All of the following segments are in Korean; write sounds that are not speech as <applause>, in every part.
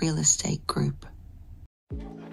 Real Estate Group.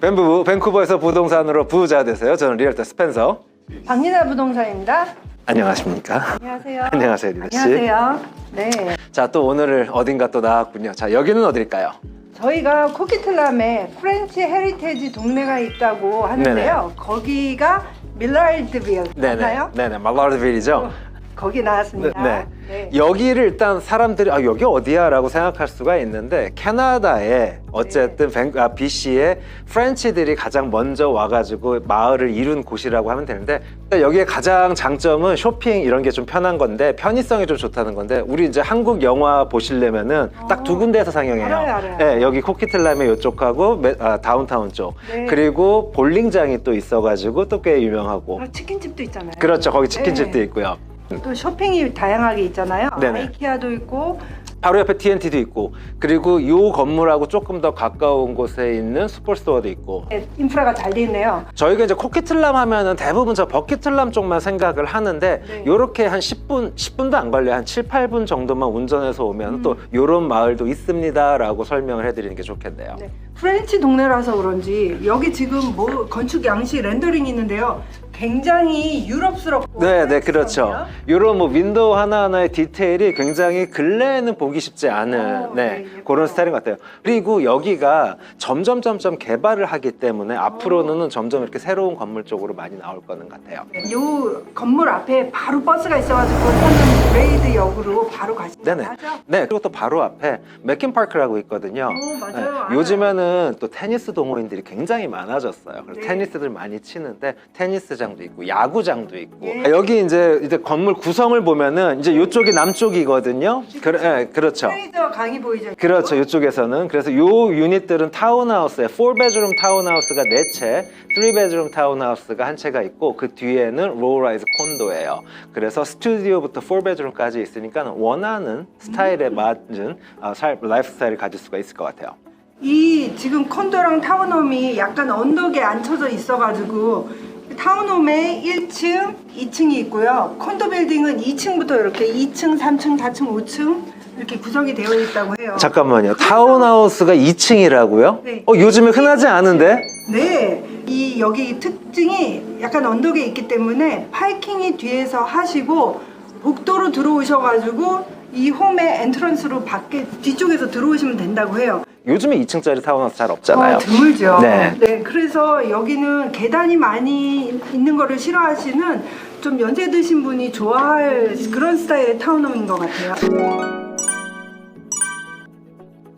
밴부 밴쿠버에서 부동산으로 부자 되세요. 저는 리얼터 스펜서. 박리나 부동산입니다. 안녕하십니까? 안녕하세요. <laughs> 안녕하세요, 리나 씨. 안녕하세요. 네. 자, 또 오늘을 어딘가 또 나왔군요. 자, 여기는 어딜까요? 저희가 코키틀람에 프렌치 헤리테지 동네가 있다고 하는데요. 거기가 밀라일드빌 네네. 맞나요? 네네. 말라르빌이죠. 어, 거기 나왔습니다. 네. 네. 여기를 일단 사람들이 아 여기 어디야라고 생각할 수가 있는데 캐나다에 어쨌든 밴, 아, BC에 프렌치들이 가장 먼저 와가지고 마을을 이룬 곳이라고 하면 되는데 여기에 가장 장점은 쇼핑 이런 게 좀 편한 건데 편의성이 좀 좋다는 건데 우리 이제 한국 영화 보시려면은 딱두 어. 군데에서 상영해요. 알아요, 알아요. 네, 여기 코키틀람의 이쪽하고 메- 아, 다운타운 쪽 네. 그리고 볼링장이 또 있어가지고 또 꽤 유명하고 아, 치킨집도 있잖아요. 그렇죠 거기 치킨집도 네. 있고요. 또 쇼핑이 다양하게 있잖아요. 네네. 아이키아도 있고 바로 옆에 TNT도 있고 그리고 이 건물하고 조금 더 가까운 곳에 있는 슈퍼스토어도 있고 네, 인프라가 잘 돼 있네요. 저희가 이제 코키틀람 하면은 대부분 저 버킷틀람 쪽만 생각을 하는데 네. 요렇게 한 10분 10분도 안 걸려요 한 7, 8분 정도만 운전해서 오면 음. 또 요런 마을도 있습니다라고 설명을 해 드리는 게 좋겠네요. 네. 프렌치 동네라서 그런지 여기 지금 뭐 건축 양식 렌더링이 있는데요. 굉장히 유럽스럽고 네, 네, 그렇죠. 프렌치스럽네요. 요런 뭐 윈도우 하나하나의 디테일이 굉장히 근래에는 보기 쉽지 않은 어, 네, 네, 예뻐요. 그런 스타일인 것 같아요. 그리고 여기가 점점 점점 개발을 하기 때문에 앞으로는 점점 이렇게 새로운 건물 쪽으로 많이 나올 거는 같아요. 네, 요 건물 앞에 바로 버스가 있어가지고 타는 브레이드 역으로 바로 가시면 네네. 하죠. 네, 그리고 또 바로 앞에 맥킨 파크라고 있거든요. 오, 맞아요. 네, 알아요. 요즘에는 또 테니스 동호인들이 굉장히 많아졌어요. 그래서 네. 테니스들 많이 치는데 테니스장 도 있고 야구장도 있고 예. 여기 이제 이제 건물 구성을 보면은 이제 이쪽이 남쪽이거든요. 그, 네, 그렇죠. 프레이저 강이 보이죠. 그렇죠. 이쪽에서는 그래서 요 유닛들은 타운하우스에 4베드룸 타운하우스가 4채, 3베드룸 타운하우스가 한 채가 있고 그 뒤에는 로우라이즈 콘도예요. 그래서 스튜디오부터 4베드룸까지 있으니까 원하는 스타일에 맞은 어, 살- 라이프 스타일을 가질 수가 있을 것 같아요. 이 지금 콘도랑 타운홈이 약간 언덕에 앉혀져 있어가지고 타운홈에 1층, 2층이 있고요. 콘도 빌딩은 2층부터 이렇게 2층, 3층, 4층, 5층 이렇게 구성이 되어 있다고 해요. 잠깐만요. 타운하우스가 2층이라고요? 네. 어, 요즘에 흔하지 않은데? 네, 이 여기 특징이 약간 언덕에 있기 때문에 파이킹이 뒤에서 하시고 복도로 들어오셔가지고 이 홈의 엔트런스로 밖에 뒤쪽에서 들어오시면 된다고 해요. 요즘에 2층짜리 타운하우스 잘 없잖아요. 어, 드물죠. 네. 그래서 여기는 계단이 많이 있는 거를 싫어하시는 좀 연세 드신 분이 좋아할 그런 스타일의 타운홈인 것 같아요.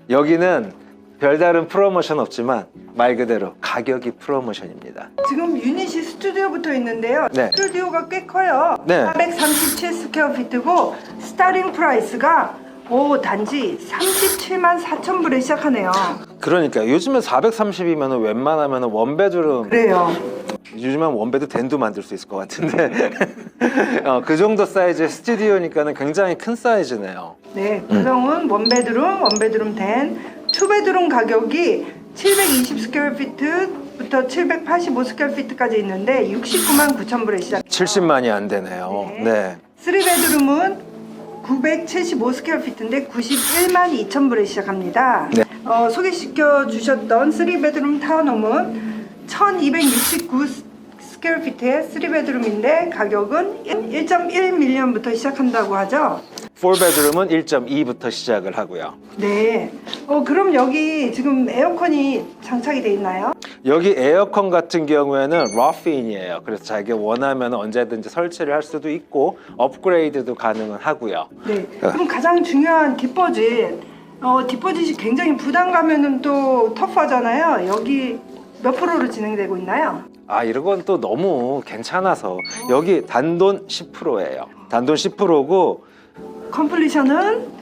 여기는 별다른 프로모션 없지만 말 그대로 가격이 프로모션입니다. 지금 유닛이 스튜디오 부터 있는데요. 네. 스튜디오가 꽤 커요. 네. 437 스퀘어 피트고 스타링 프라이스가 오 단지 37만 4천 불에 시작하네요. 그러니까 요즘에 430이면 웬만하면 원베드룸 그래요. 요즘엔 원베드 덴도 만들 수 있을 것 같은데 <laughs> 어, 그 정도 사이즈의 스튜디오니까는 굉장히 큰 사이즈네요. 네, 음. 구성은 원베드룸, 원베드룸 10, 투베드룸 가격이 720 스퀘어 피트부터 785 스퀘어 피트까지 있는데 69만 9천 불에 시작. 70만이 안 되네요. 네. 네. 3베드룸은 975 스퀘어 피트인데 91만 2천 불에 시작합니다. 네. 어, 소개시켜 주셨던 3베드룸 타운홈은 1269 스퀘어 피트의 3베드룸인데 가격은 1.1 밀리언부터 시작한다고 하죠. 4베드룸은 1.2부터 시작을 하고요. 네. 어, 그럼 여기 지금 에어컨이 장착이 돼 있나요? 여기 에어컨 같은 경우에는 러프인이에요. 그래서 자기가 원하면 언제든지 설치를 할 수도 있고 업그레이드도 가능은 하고요. 네. 그럼 가장 중요한 디포짓. 어, 디포짓이 굉장히 부담 가면은 또 터프하잖아요. 여기 몇 프로로 진행되고 있나요? 아 이런 건 또 너무 괜찮아서 여기 단돈 10%예요. 단돈 10%고 컴플리션은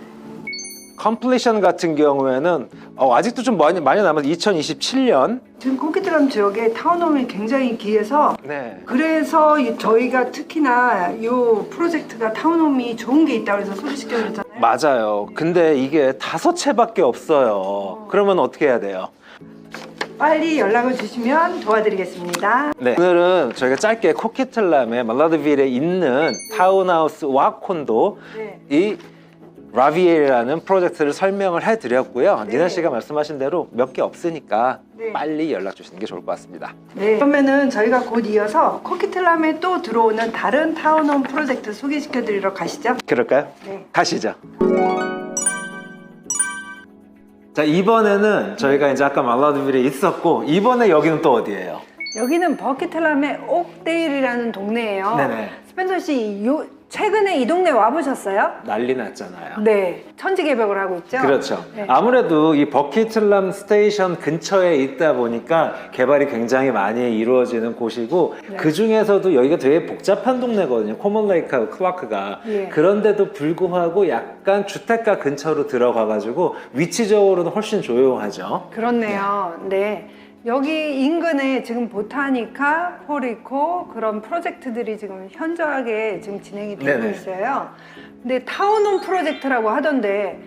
컴플리션 같은 경우에는 어, 아직도 좀 많이 많이 남아서 2027년 지금 코키드람 지역에 타운홈이 굉장히 귀해서 네. 그래서 이- 저희가 특히나 이 프로젝트가 타운홈이 좋은 게 있다고 해서 소개시켜줬잖아요. 맞아요. 근데 이게 다섯 채밖에 없어요. 그러면 어떻게 해야 돼요? 빨리 연락을 주시면 도와드리겠습니다. 네. 오늘은 저희가 짧게 코키틀람의 말라드빌에 있는 타운하우스 와 콘도 네. 이 라비엘이라는 프로젝트를 설명을 해드렸고요. 네. 니나 씨가 말씀하신 대로 몇 개 없으니까 네. 빨리 연락 주시는 게 좋을 것 같습니다. 네. 그러면은 저희가 곧 이어서 코키틀람에 또 들어오는 다른 타운홈 프로젝트 소개시켜 드리러 가시죠. 그럴까요? 네. 가시죠. 자 이번에는 저희가 이제 아까 말라드빌에 있었고 이번에 여기는 또 어디예요? 여기는 버킷틀람의 옥데일이라는 동네예요. 네네. 스펜서 씨, 요, 최근에 이 동네 와보셨어요? 난리 났잖아요. 네. 천지 개벽을 하고 있죠? 그렇죠. 네. 아무래도 이 버킷틀람 스테이션 근처에 있다 보니까 개발이 굉장히 많이 이루어지는 곳이고 네. 그 중에서도 여기가 되게 복잡한 동네거든요. 코먼레이크하고 클라크가. 예. 그런데도 불구하고 약간 주택가 근처로 들어가가지고 위치적으로는 훨씬 조용하죠. 그렇네요. 네. 여기 인근에 지금 보타니카, 포리코 그런 프로젝트들이 지금 현저하게 지금 진행이 되고 네네. 있어요. 근데 타운홈 프로젝트라고 하던데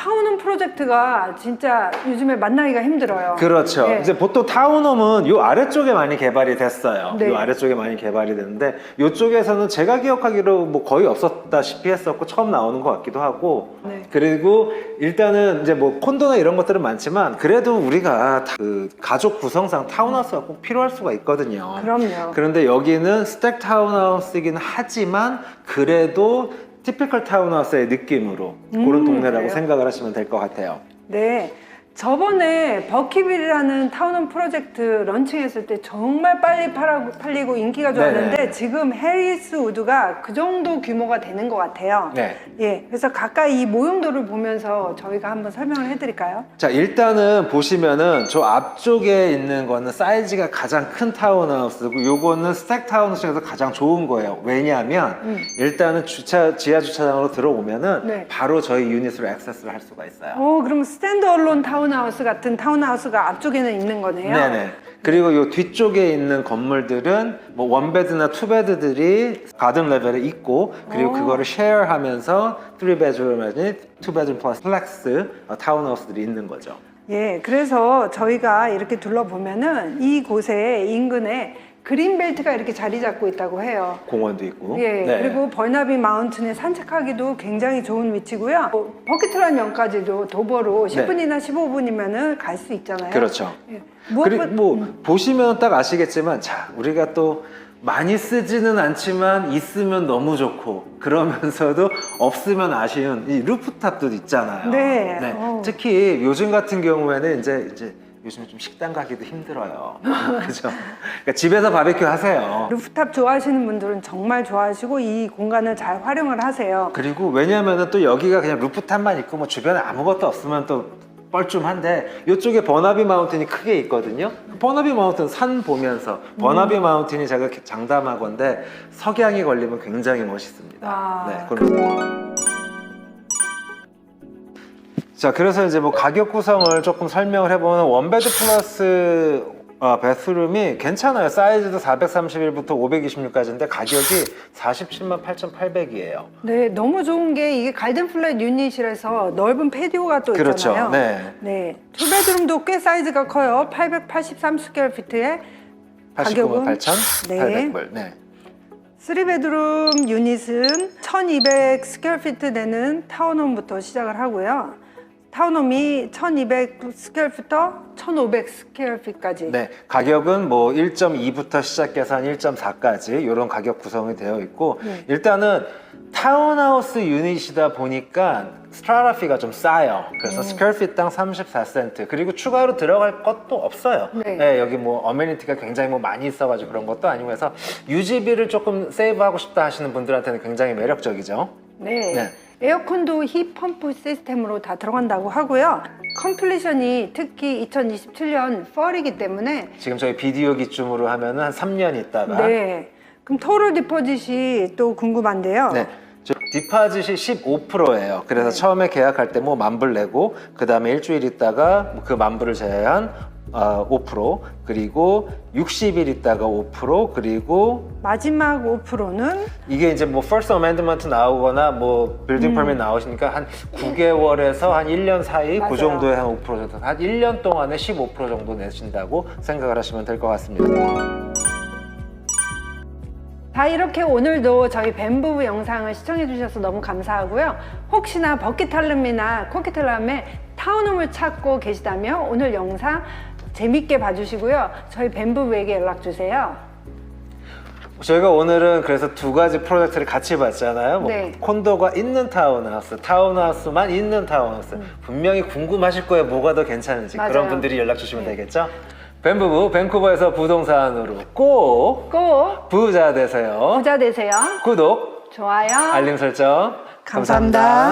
타운홈 프로젝트가 진짜 요즘에 만나기가 힘들어요. 그렇죠. 네. 이제 보통 타운홈은 요 아래쪽에 많이 개발이 됐어요. 네. 요 아래쪽에 많이 개발이 됐는데 요쪽에서는 제가 기억하기로 뭐 거의 없었다시피 했었고 처음 나오는 것 같기도 하고 네. 그리고 일단은 이제 뭐 콘도나 이런 것들은 많지만 그래도 우리가 다그 가족 구성상 타운하우스가 꼭 필요할 수가 있거든요. 그럼요. 그런데 여기는 스택 타운하우스이긴 하지만 그래도 티피컬 타운하우스의 느낌으로 음, 그런 동네라고 그래요? 생각을 하시면 될 것 같아요. 네. 저번에 버키빌이라는 타운홈 프로젝트 런칭했을 때 정말 빨리 팔아, 팔리고 인기가 좋았는데 네네. 지금 해리스 우드가 그 정도 규모가 되는 것 같아요. 네. 예, 그래서 가까이 이 모형도를 보면서 저희가 한번 설명을 해드릴까요? 자 일단은 보시면은 저 앞쪽에 있는 거는 사이즈가 가장 큰 타운하우스고 요거는 스택 타운하우스 중에서 가장 좋은 거예요 왜냐하면 음. 일단은 주차 지하 주차장으로 들어오면은 네. 바로 저희 유닛으로 액세스를 할 수가 있어요 오, 그럼 스탠드얼론 타운 하우스 같은 타운하우스가 앞쪽에는 있는 거네요. 네네 그리고 요 뒤쪽에 있는 건물들은 뭐 원베드나 투베드들이 가든 레벨에 있고 그리고 오. 그거를 쉐어하면서 3베드룸, 2베드룸 플러스 플렉스 어, 타운하우스들이 있는 거죠 예, 그래서 저희가 이렇게 둘러보면은 이곳에 인근에 그린벨트가 이렇게 자리 잡고 있다고 해요. 공원도 있고 예, 네. 그리고 벌나비 마운틴에 산책하기도 굉장히 좋은 위치고요. 어, 버킷트란 역까지도 도보로 10분이나 15분이면은 갈 수 있잖아요. 네. 그렇죠. 예. 그리고 무엇보- 뭐 보시면 딱 아시겠지만 자 우리가 또 많이 쓰지는 않지만 있으면 너무 좋고 그러면서도 <laughs> 없으면 아쉬운 이 루프탑도 있잖아요. 네. 어. 특히 요즘 같은 경우에는 이제 이제 요즘 좀 식당 가기도 힘들어요. <laughs> 그죠? 그러니까 집에서 바베큐 하세요. 루프탑 좋아하시는 분들은 정말 좋아하시고 이 공간을 잘 활용을 하세요. 그리고 왜냐면은 또 여기가 그냥 루프탑만 있고 뭐 주변에 아무것도 없으면 또 뻘쭘한데 이쪽에 버나비 마운틴이 크게 있거든요. 버나비 마운틴 산 보면서 버나비 마운틴이 제가 장담하건데 석양이 걸리면 굉장히 멋있습니다. 와, 네, 그럼- 자 그래서 이제 뭐 가격 구성을 조금 설명을 해보면 원베드 플러스 어, 베스룸이 괜찮아요. 사이즈도 431부터 526까지인데 가격이 47만 8,800이에요. 네, 너무 좋은 게 이게 갈든 플랫 유닛이라서 넓은 패디오가 또 그렇죠. 있잖아요. 네. 네. 투베드룸도 꽤 사이즈가 커요. 883 스퀘어 피트에 89만 가격은? 8,800불. 네. 3베드룸 유닛은 1200 스퀘어 피트 되는 타운홈부터 시작을 하고요. 타운홈이 1200 스퀘어 피터 1500 스퀘어 피트까지. 네, 가격은 뭐 1.2부터 시작해서 한 1.4까지 이런 가격 구성이 되어 있고 네. 일단은 타운하우스 유닛이다 보니까 스트라라피가 좀 싸요. 그래서 스퀘어핏당 34센트 그리고 추가로 들어갈 것도 없어요. 네. 여기 뭐 어메니티가 굉장히 뭐 많이 있어가지고 그런 것도 아니고 해서 유지비를 조금 세이브하고 싶다 하시는 분들한테는 굉장히 매력적이죠. 네. 네. 에어컨도 힙 펌프 시스템으로 다 들어간다고 하고요. 컴플리션이 특히 2027년 4이기 때문에 지금 저희 비디오 기준으로 하면은 한 3년 있다가 네. 그럼 토럴 디포짓이 또 궁금한데요. 네. 저 디파짓이 15%예요. 그래서 네. 처음에 계약할 때 뭐 만불 내고 그 다음에 일주일 있다가 그 만불을 제외한 어, 5% 그리고 60일 있다가 5% 그리고 마지막 5%는 이게 이제 뭐 first amendment 나오거나 뭐 빌딩 퍼밋 나오시니까 한 9개월에서 한 1년 사이 맞아요. 그 정도에 한 5% 정도 한 1년 동안에 15% 정도 내신다고 생각을 하시면 될 것 같습니다. 자 이렇게 오늘도 저희 뱀부부 영상을 시청해 주셔서 너무 감사하고요. 혹시나 버킷탈름이나 코키탈람에 타운홈을 찾고 계시다면 오늘 영상 재밌게 봐주시고요. 저희 뱀부부에게 연락 주세요. 저희가 오늘은 그래서 두 가지 프로젝트를 같이 봤잖아요. 뭐 네. 콘도가 있는 타운하우스, 타운하우스만 있는 타운하우스. 분명히 궁금하실 거예요. 뭐가 더 괜찮은지. 그런 음. 맞아요. 분들이 연락 주시면 네. 되겠죠. 밴부부 밴쿠버에서 부동산으로 꼭 꼭 부자 되세요. 부자 되세요. 구독, 좋아요. 알림 설정 감사합니다.